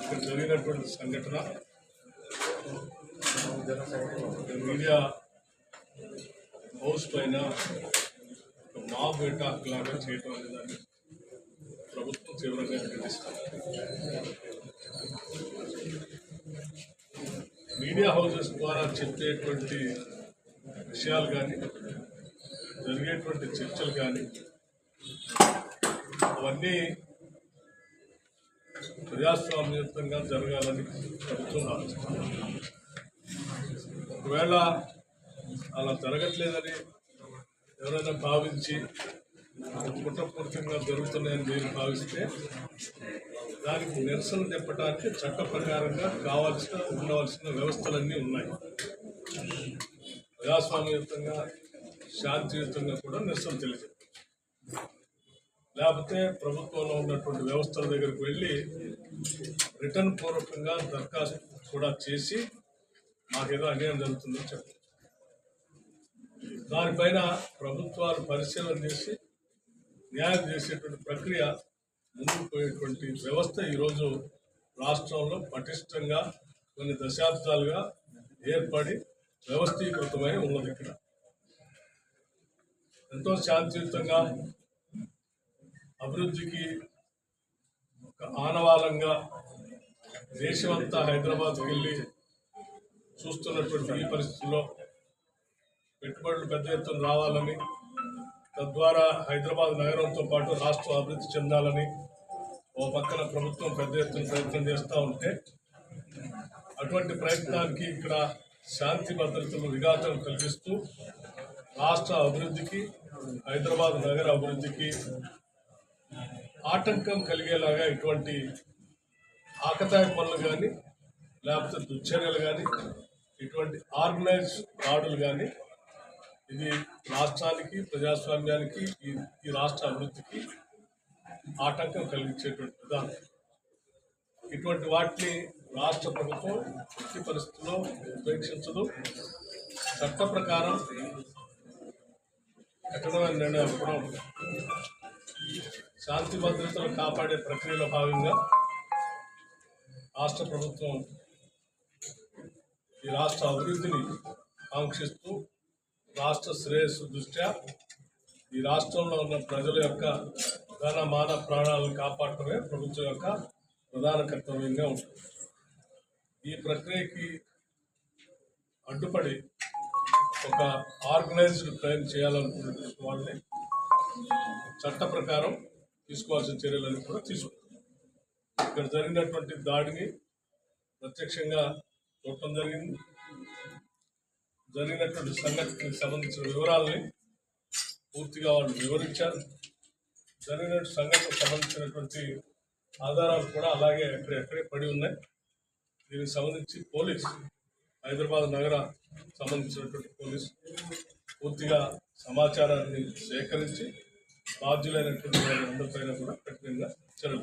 ఇక్కడ జరిగినటువంటి సంఘటన మీడియా హౌస్ పైన ఒక మాబ్ అటాక్ లాగా చేయటం అనే దాన్ని ప్రభుత్వం తీవ్రంగా ఖండిస్తారు మీడియా హౌసెస్ ద్వారా చెప్పేటువంటి విషయాలు కానీ జరిగేటువంటి చర్చలు కానీ అవన్నీ ప్రజాస్వామ్యయుతంగా జరగాలని చెప్తున్నాను ఒకవేళ అలా జరగట్లేదని ఎవరైనా భావించి కుట్రపూరితంగా జరుగుతున్నాయని మీరు భావిస్తే దానికి నిరసన తెప్పడానికి చట్ట ప్రకారంగా కావాల్సిన ఉండవలసిన వ్యవస్థలన్నీ ఉన్నాయి. ప్రజాస్వామ్యయుతంగా శాంతియుతంగా కూడా నిరసన తెలియజేస్తారు లేకపోతే ప్రభుత్వంలో ఉన్నటువంటి వ్యవస్థల దగ్గరికి వెళ్ళి రిటర్న్ పూర్వకంగా దరఖాస్తు కూడా చేసి మాకేదో అన్యాయం జరుగుతుందని చెప్పారు దానిపైన ప్రభుత్వాలు పరిశీలన చేసి న్యాయం చేసేటువంటి ప్రక్రియ ముందుకు పోయేటువంటి వ్యవస్థ ఈరోజు రాష్ట్రంలో పటిష్టంగా కొన్ని దశాబ్దాలుగా ఏర్పడి వ్యవస్థీకృతమై ఉన్నది ఇక్కడ. ఎంతో శాంతియుతంగా అభివృద్ధికి ఒక ఆనవాలంగా దేశమంతా హైదరాబాద్కి వెళ్ళి చూస్తున్నటువంటి ఈ పరిస్థితుల్లో పెట్టుబడులు పెద్ద ఎత్తున రావాలని తద్వారా హైదరాబాద్ నగరంతో పాటు రాష్ట్రం అభివృద్ధి చెందాలని ఓ పక్కన ప్రభుత్వం పెద్ద ఎత్తున ప్రయత్నం చేస్తూ ఉంటే అటువంటి ప్రయత్నానికి ఇక్కడ శాంతి భద్రతలు విఘాతం కల్పిస్తూ రాష్ట్ర అభివృద్ధికి హైదరాబాద్ నగర అభివృద్ధికి ఆటంకం కలిగేలాగా ఇటువంటి ఆకతాయ పనులు కానీ లేకపోతే దుశ్చర్యలు కానీ ఇటువంటి ఆర్గనైజ్ దాడులు కానీ ఇది రాష్ట్రానికి ప్రజాస్వామ్యానికి ఈ ఈ రాష్ట్ర అభివృద్ధికి ఆటంకం కలిగించేటువంటి విధానం. ఇటువంటి వాటిని రాష్ట్ర ప్రభుత్వం ఎట్టి పరిస్థితుల్లో ఉపేక్షించదు. చట్ట ప్రకారం కఠినమైన నిర్ణయాలు కూడా ఉంటాయి. శాంతి భద్రతలు కాపాడే ప్రక్రియలో భాగంగా రాష్ట్ర ప్రభుత్వం ఈ రాష్ట్ర అభివృద్ధిని కాంక్షిస్తూ రాష్ట్ర శ్రేయస్సు దృష్ట్యా ఈ రాష్ట్రంలో ఉన్న ప్రజల యొక్క ధన మాన ప్రాణాలను కాపాడటమే ప్రభుత్వం యొక్క ప్రధాన కర్తవ్యంగా ఉంటుంది. ఈ ప్రక్రియకి అడ్డుపడి ఒక ఆర్గనైజ్డ్ క్రైమ్ చేయాలనుకున్న వాళ్ళని చట్ట ప్రకారం తీసుకోవాల్సిన చర్యలను కూడా తీసుకుంటాం. ఇక్కడ జరిగినటువంటి దాడిని ప్రత్యక్షంగా చూడటం జరిగింది. జరిగినటువంటి సంఘటనకి సంబంధించిన వివరాలని పూర్తిగా వాళ్ళు వివరించారు. జరిగిన సంఘటనకు సంబంధించినటువంటి ఆధారాలు కూడా అలాగే ఎక్కడెక్కడే పడి ఉన్నాయి. దీనికి సంబంధించి పోలీస్ హైదరాబాద్ నగర సంబంధించినటువంటి పోలీస్ పూర్తిగా సమాచారాన్ని సేకరించి బాధ్యులైనటువంటి వారి అందరిపైన కూడా కఠినంగా చర్యలు